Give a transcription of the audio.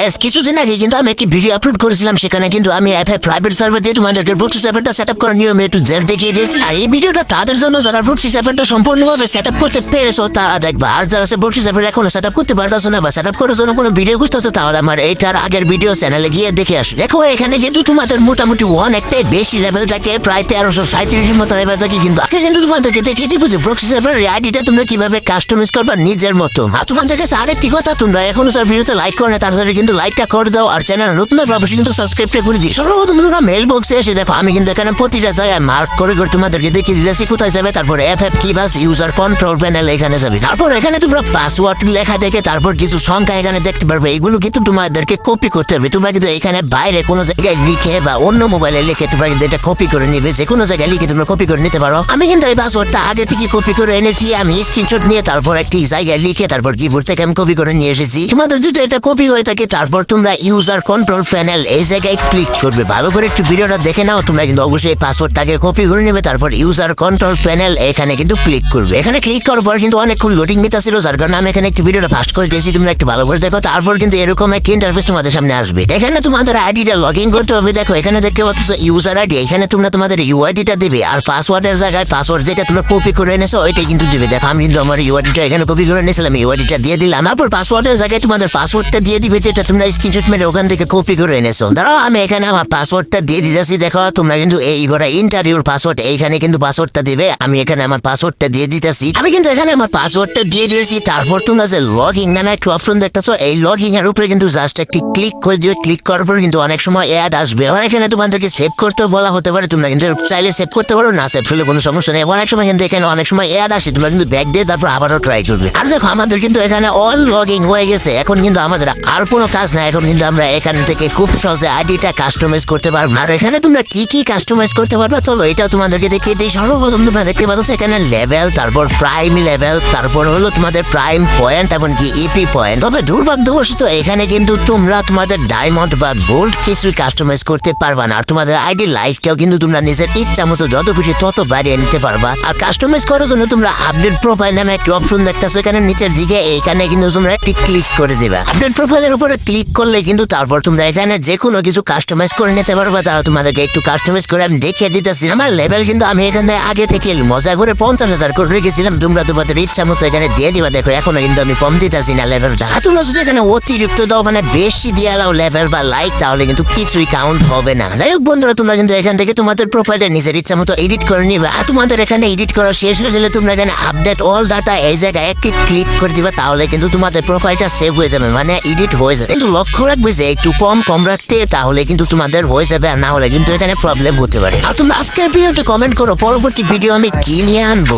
Gas কিছুদিন আগে কিন্তু আমি একটি ভিডিও আপলোড করেছিলাম, সেখানে কিন্তু আমি অ্যাপে প্রাইভেট সার্ভার দিয়ে তোমাদেরকে ভুক্সি সার্ভারটা সেট আপ করার নিয়ম একটু জের দেখিয়ে দিয়েছি। আর এই ভিডিওটা তাদের জন্য যারা ভুক্সি সার্ভারটা সম্পূর্ণভাবে সেট আপ করতে পেরেছ, তারা দেখবা। আর যারা সে ভুক্সি সার্ভার এখনও সেট আপ করতে পারতেছো না বা সেট আপ করার জন্য কোনো ভিডিও খুঁজতেছো, তাহলে আমার এইটার আগের ভিডিও চ্যানেলে গিয়ে দেখে আসো। দেখো, এখানে কিন্তু তোমাদের মোটামুটি অনেকটাই বেশি লেভেল থাকে, প্রায় তেরোশো সাঁত্রিশের মতো লেভেল থাকে কিন্তু। আজকে কিন্তু তোমাদেরকে দেখিয়ে দিব যে ভুক্সি সার্ভার আইডিটা তোমরা কীভাবে কাস্টমাইজ করবা নিজের মতো। আর তোমাদের কাছে আরেকটি কথা, তোমরা এখনও স্যার ভিডিওতে লাইক করো না তাড়াতাড়ি কিন্তু লাইকটা করে দাও আর চ্যানেল নতুন কিন্তু সাবস্ক্রাইবটা করে দিই সর্বপ্রথম তোমরা মেল বক্সে এসে দেখো, আমি কিন্তু এখানে প্রতিটা জায়গায় মার্ক করে করে তোমাদেরকে দেখিয়ে দিতেছি, কোথায় যাবে, তারপর এফ এফ কি বাস ইউজার কন্ট্রোল প্যানেল এখানে যাবে। তারপর এখানে তোমরা পাসওয়ার্ড লেখা দেখে তারপর কিছু সংখ্যা এখানে দেখতে পারবে, এগুলো কিন্তু তোমাদেরকে কপি করতে হবে। তোমরা কিন্তু এখানে বাইরে কোনো জায়গায় লিখে বা অন্য মোবাইলে লিখে তোমরা কিন্তু এটা কপি করে নিবে যে কোনো জায়গায় লিখে তোমরা কপি করে নিতে পারো। আমি কিন্তু এই পাসওয়ার্ডটা আগে থেকে কপি করে এনেছি, আমি স্ক্রিনশট নিয়ে তারপর একটি জায়গায় লিখে তারপর কিবোর্ড থেকে আমি কপি করে নিয়ে এসেছি। তোমাদের যদি এটা কপি হয়ে থাকে তারপর তোমরা ইউজার কন্ট্রোল প্যানেল এই জায়গায় ক্লিক করবে। ভালো করে একটু ভিডিওটা দেখে নাও, তোমরা কিন্তু অবশ্যই পাসওয়ার্ডটাকে কপি করে নেবে, তারপর ইউজার কন্ট্রোল প্যানেল এখানে কিন্তু ক্লিক করবে। এখানে ক্লিক করার পর কিন্তু অনেকক্ষণ লোডিং নিতে ছিল যার কারণে আমি এখানে একটু ভিডিওটা ফাস্ট করে দিয়েছি, তোমরা একটু ভালো করে দেখো, তারপর কিন্তু এরকম একটা ইন্টারফেস তোমাদের সামনে আসবে। এখানে তোমাদের আইডিটা লগ ইন করতে হবে। দেখো, এখানে দেখতে পাচ্ছ ইউজার আইডি এখানে তোমরা তোমাদের ইউআইডিটা দেবে, আর পাসওয়ার্ডের জায়গায় পাসওয়ার্ড যেটা তোমরা কপি করে এনেছো, ওইটাই কিন্তু দেবে। দেখো, আমি কিন্তু আমার ইউআইডিটা এখানে কপি করে এনেছিলাম ইউআইডিটা দিয়ে দিলাম, তারপর পাসওয়ার্ডের জায়গায় তোমাদের পাসওয়ার্ডটা দিয়ে দিবে, যেটা তোমরা স্ক্রিনশট মেরে ওখান থেকে কপি করে এনেছো। দাঁড়াও, আমি এখানে আমার পাসওয়ার্ডটা দিয়ে দিতেছি, দেখো, তোমরা কিন্তু এই ঘরে ইন্টারভিউর পাসওয়ার্ড এইখানে কিন্তু পাসওয়ার্ডটা দিবে, আমি এখানে আমার পাসওয়ার্ডটা দিয়ে দিতেছি। আমি কিন্তু এখানে আমার পাসওয়ার্ডটা দিয়ে দিয়েছি, তারপর তোমরা যে লগ ইন নামে একটা অপশন দেখতেছো, এই লগ ইন এর উপরে কিন্তু জাস্ট একটি ক্লিক করে দিও। ক্লিক করার পর কিন্তু অনেক সময় অ্যাড আসবে। আর এখানে তোমাদেরকে সেভ করতে বলা হতে পারে, তোমরা কিন্তু চাইলে সেভ করতে পারো, না সেভ করলে কোনো সমস্যা নেই। অনেক সময় কিন্তু এখানে অনেক সময় অ্যাড আসে, তোমরা কিন্তু ব্যাক দিয়ে তারপর আবারও ট্রাই করবে। আর দেখো, আমাদের কিন্তু এখানে অল লগ ইন হয়ে গেছে, এখন কিন্তু আমাদের আর কোনো কাজ নাই এখন কিন্তু আমরা এখান থেকে খুব সহজে আইডিটা কাস্টমাইজ করতে পারব। আর এখানে তোমরা কি কি কাস্টমাইজ করতে পারবে? চলো, এটাও তোমাদেরকে দেখিয়ে দিই। সর্বপ্রথম তোমরা দেখতে পাচ্ছ এখানে লেভেল তারপর প্রাইম লেভেল তারপর হলো তোমাদের প্রাইম পয়েন্ট এমনকি ইপি পয়েন্ট তবে দুর্ভাগ্যবশত এখানে কিন্তু তোমরা তোমাদের ডায়মন্ড বা গোল্ড কিছুই কাস্টমাইজ করতে পারবা না। আর তোমাদের আইডি লাইফটাও কিন্তু তোমরা নিজের ইচ্ছা মতো যত খুশি তত বাড়িয়ে নিতে পারবা। আর কাস্টমাইজ করার জন্য তোমরা আপডেট প্রোফাইল নামে একটি অপশন দেখতেছো। এখানে নিচের দিকে, এখানে কিন্তু তোমরা একটি ক্লিক করে দিবা। আপডেট প্রোফাইলের উপরে ক্লিক করলে কিন্তু তারপর তোমরা এখানে যে কোনো কিছু কাস্টমাইজ করে নিতে পারবা তারা তোমাদেরকে একটু কাস্টমাইজ করে আমি দেখিয়ে দিতেছি। আমার লেভেল কিন্তু আমি এখানে আগে থেকে মজা করে পঞ্চাশ হাজার করে রেখেছিলাম। তোমরা তোমাদের ইচ্ছা মতো এখানে দিয়ে দিবা। দেখো, এখনও কিন্তু আমি কম দিতেছি না লেভেলটা তোমরা যদি এখানে অতিরিক্ত দাও মানে বেশি দিয়ে দাও লেভেল বা লাইক তাহলে কিন্তু কিছুই কাউন্ট হবে না। যাই হোক বন্ধুরা, তোমরা কিন্তু এখান থেকে তোমাদের প্রোফাইলটা নিজের ইচ্ছা মতো এডিট করে নিবে। আর তোমাদের এখানে এডিট করা শেষ হয়ে গেলে তোমরা এখানে আপডেট অল ডাটা এই জায়গায় একটি ক্লিক করে দিবা, তাহলে কিন্তু তোমাদের প্রোফাইলটা সেভ হয়ে যাবে মানে এডিট হয়ে যাবে। কিন্তু লক্ষ্য রাখবে যে একটু কম কম রাখতে তাহলে কিন্তু তোমাদের হয়ে যাবে আর না হলে কিন্তু এখানে প্রবলেম হতে পারে। আর তুমি আজকের ভিডিওতে কমেন্ট করো, পরবর্তী ভিডিও আমি কি নিয়ে আনব?